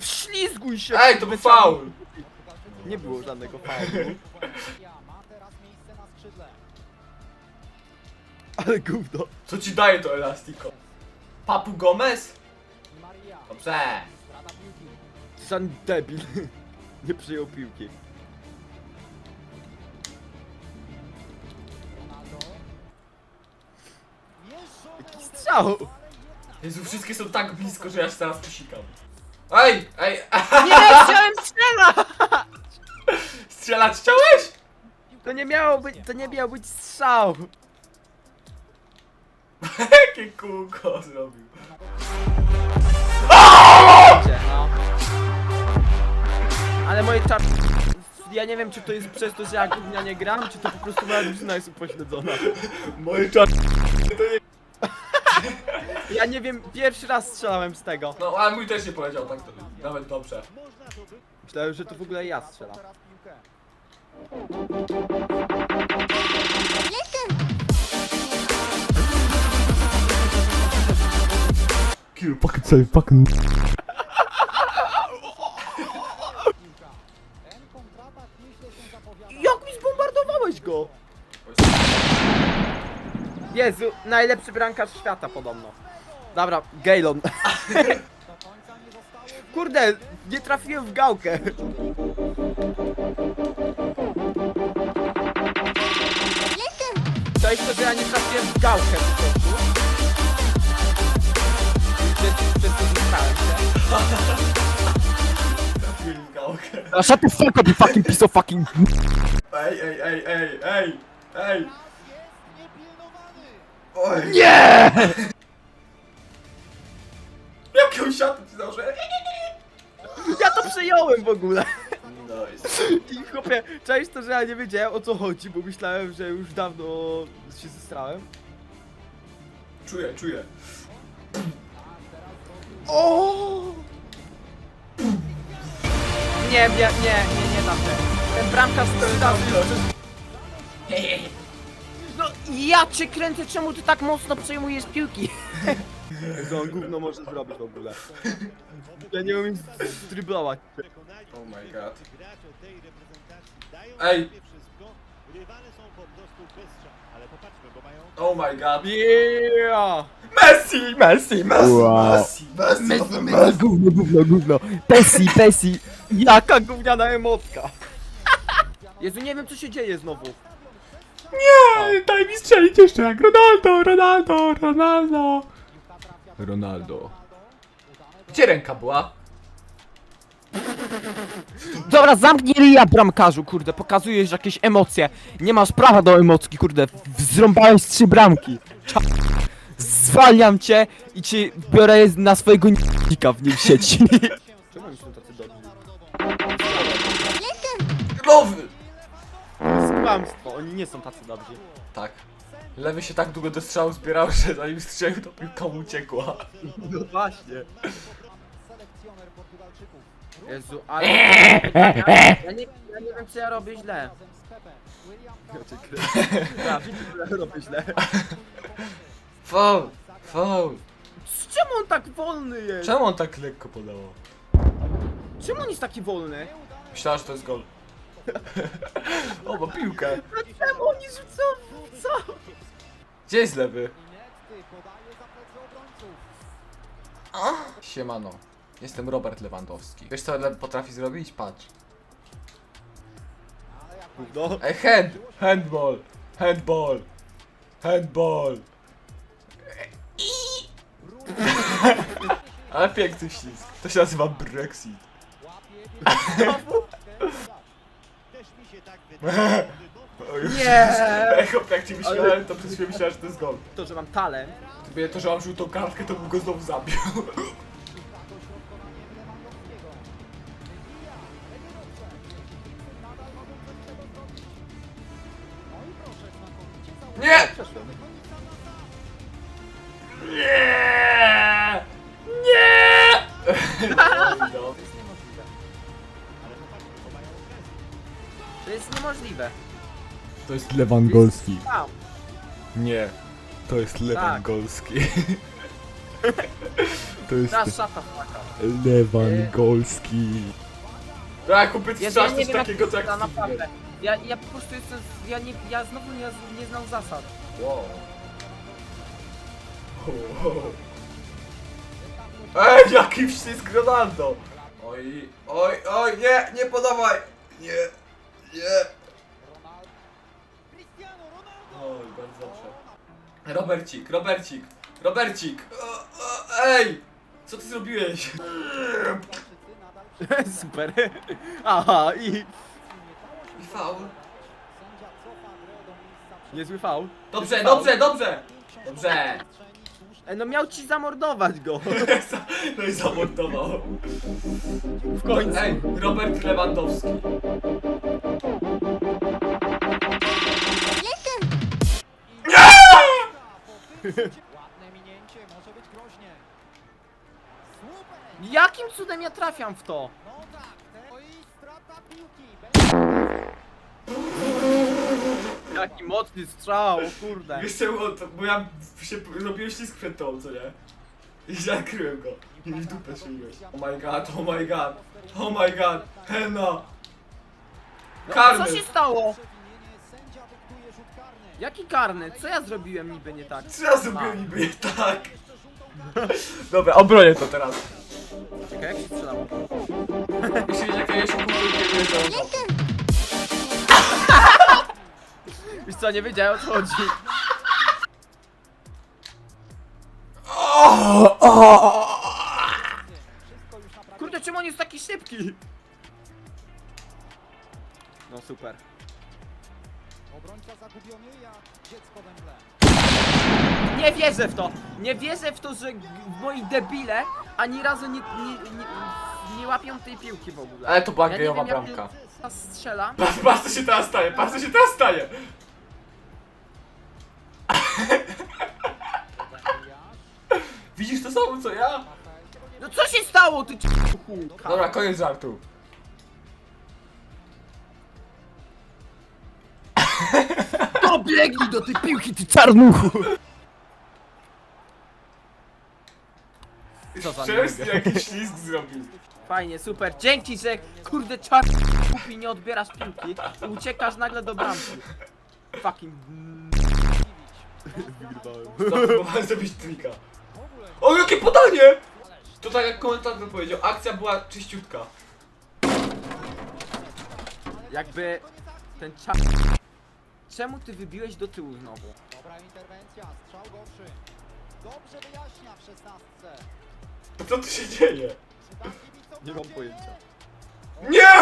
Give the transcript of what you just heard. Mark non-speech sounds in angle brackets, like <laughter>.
Wślizguj się! Ej, to był faul! Nie było żadnego faulu. Ma teraz miejsce na skrzydle. Ale gówno. Co ci daje to elastiko? Papu Gomez? Maria. Dobrze. Strata piłki. San debil. <laughs> Nie przyjął piłki. Ronaldo. Jaki strzał! Jezu, wszystkie są tak blisko, że ja się teraz przysikam. Ej, ej, <laughs> Nie, chciałem strzelać! strzelać chciałeś? To nie miało być, to nie miał być strzał. <laughs> Jakie kółko zrobił. Gdzie, no. Ale moje czar... Ja nie wiem, czy to jest przez to, że ja gównia nie gram, czy to po prostu moja drużyna jest upośledzona. Moje czar... Ja nie wiem, pierwszy raz strzelałem z tego. No, ale mój też nie powiedział tak to nawet dobrze. Myślałem, że to w ogóle ja strzelam. Kill, fucking save, fucking... Jak mi zbombardowałeś go? Jezu, najlepszy brankarz świata podobno. Dobra, zostało. <laughs> Kurde, nie trafiłem w gałkę. To jest to, że ja nie trafiłem w gałkę po prostu. Przez, przez to zyskałem się. A shut the fuck up, you fucking piece of fucking... Ej, ej, ej, ej, ej, ej! Jest niepilnowany. Oj! Nie! Jaką siatę ci założyłem? Ja to przejąłem w ogóle. Nice. I chłopie, czaisz to, że ja nie wiedziałem o co chodzi, bo myślałem, że już dawno się zestrałem. Czuję, czuję. O! Nie, nie, nie, nie, nie się. Ten bramkarz sprzedał. No ja cię kręcę, czemu ty tak mocno przejmujesz piłki? Co on gówno może zrobić w ogóle? Ja nie umiem driblować. Oh my god. Ej. Oh my god. Yeah! Messi, Messi, Messi, Wow. Messi, Messi, Messi, Messi, gówno, gówno, gówno. Pessi, Pessi. Jaka gówniana emotka. Jezu, nie wiem co się dzieje znowu. Nie, daj mi strzelić jeszcze jak Ronaldo, Ronaldo, Ronaldo. Ronaldo. Gdzie ręka była? Dobra, zamknij ryja bramkarzu, kurde, pokazujesz jakieś emocje. Nie masz prawa do emocji, kurde. Zrąbałeś trzy bramki. Cza- Zwalniam cię i cię biorę na swojego n***nika w nim sieci. Czemu oni są tacy dobrzy? Głowy! Kłamstwo, oni nie są tacy dobrzy. Tak. Lewy się tak długo do strzału zbierał, że zanim strzelił, to piłka mu uciekła. No właśnie. Selekcjoner Portugalczyków. Jezu, ale... Ja, nie, ja nie wiem co ja robię źle. Ja cię kręcę. Ja widzę, że ja robię źle. Foul, foul. Z czemu on tak wolny jest? Czemu on tak lekko podało? Czemu on jest taki wolny? Myślałem, że to jest gol. O, ma piłkę. No czemu oni rzucą? Co? Gdzie jest lewy? Obrońców. Siemano. Jestem Robert Lewandowski. Wiesz co lewy potrafi zrobić? Patrz. No. Ej, hand! Handball! Handball! Handball! <laughs> Ale piękny ślizg. To się nazywa Brexit. <laughs> Nie! <laughs> Ej, chłop, jak ci myślałem, to przez chwilę myślałem, że to jest gol. To, że mam talent. Gdyby to, że mam żółtą kartkę, to bym go znowu zabił. <laughs> Nie! Nie! To jest niemożliwe. To jest Lewandowski. Wow. Nie. To jest Lewandowski. <laughs> to jest Teraz szata płaka. Lewandowski. Tak, kupić Ja, trzeba ja nie coś wiem jak takiego to co jak wygląda, naprawdę. Ja, ja po prostu jestem, ja, nie, ja znowu nie, nie znam zasad. Wow. Ej, jaki wścisk Ronaldo! Oj, oj, oj, nie, nie podawaj! Nie, nie. Oj, bardzo dobrze. Robercik, Robercik, Robercik! O, o, ej! Co ty zrobiłeś? <laughs> Super. Aha, i I faul. Niezły faul. Dobrze, dobrze, dobrze! Dobrze! E, no miał ci zamordować go. <laughs> No i zamordował. W końcu. Ej, Robert Lewandowski. Ładne minięcie, może być groźnie. Super! Jakim cudem ja trafiam w to? No tak, te... Strata piłki. Jaki mocny strzał, o kurde. Wiesz czemu? To- Bo ja się robiłem ślizg przed tobą, co nie? I zakryłem go. I w dupę strzeliłeś. Oh my god, oh my god. Oh my god. Hell no. No, Karny. co się stało? Jaki karny? Co ja zrobiłem niby nie tak? Co ja zrobiłem niby nie tak? <laughs> Dobra, obronię to teraz. Czekaj, jak się strzelało? Myślisz, jak ja się kulturkę nie zdążę. <laughs> Wiesz co, nie wiedziałem o co chodzi. Kurde, czemu on jest taki szybki? No super. Obrońca zagubiony jak dziecko we mgle. Nie wierzę w to! Nie wierzę w to, że g- moi debile ani razu nie, nie, nie, nie łapią tej piłki w ogóle. Ale to była gejowa jak bramka. teraz strzela. <laughs> Patrz, patrz co się teraz stanie, patrz co się teraz stanie. <laughs> Widzisz to samo co ja? No co się stało, ty c***u? Dobra, koniec żartu. Dobiegnij do tej piłki, ty czarnuchu! Co za jakiś ślizg zrobił. Fajnie, super. Dzięki, że kurde czarny kupi nie odbierasz piłki i uciekasz nagle do bramki. Fucking... Próbowałem zrobić trika. O, jakie podanie! To tak jak komentator powiedział, akcja była czyściutka. Jakby ten czar czemu ty wybiłeś do tyłu znowu? Dobra interwencja, strzał gorszy. Dobrze wyjaśnia w szesnastce. Co tu się dzieje? Nie mam pojęcia. Nie!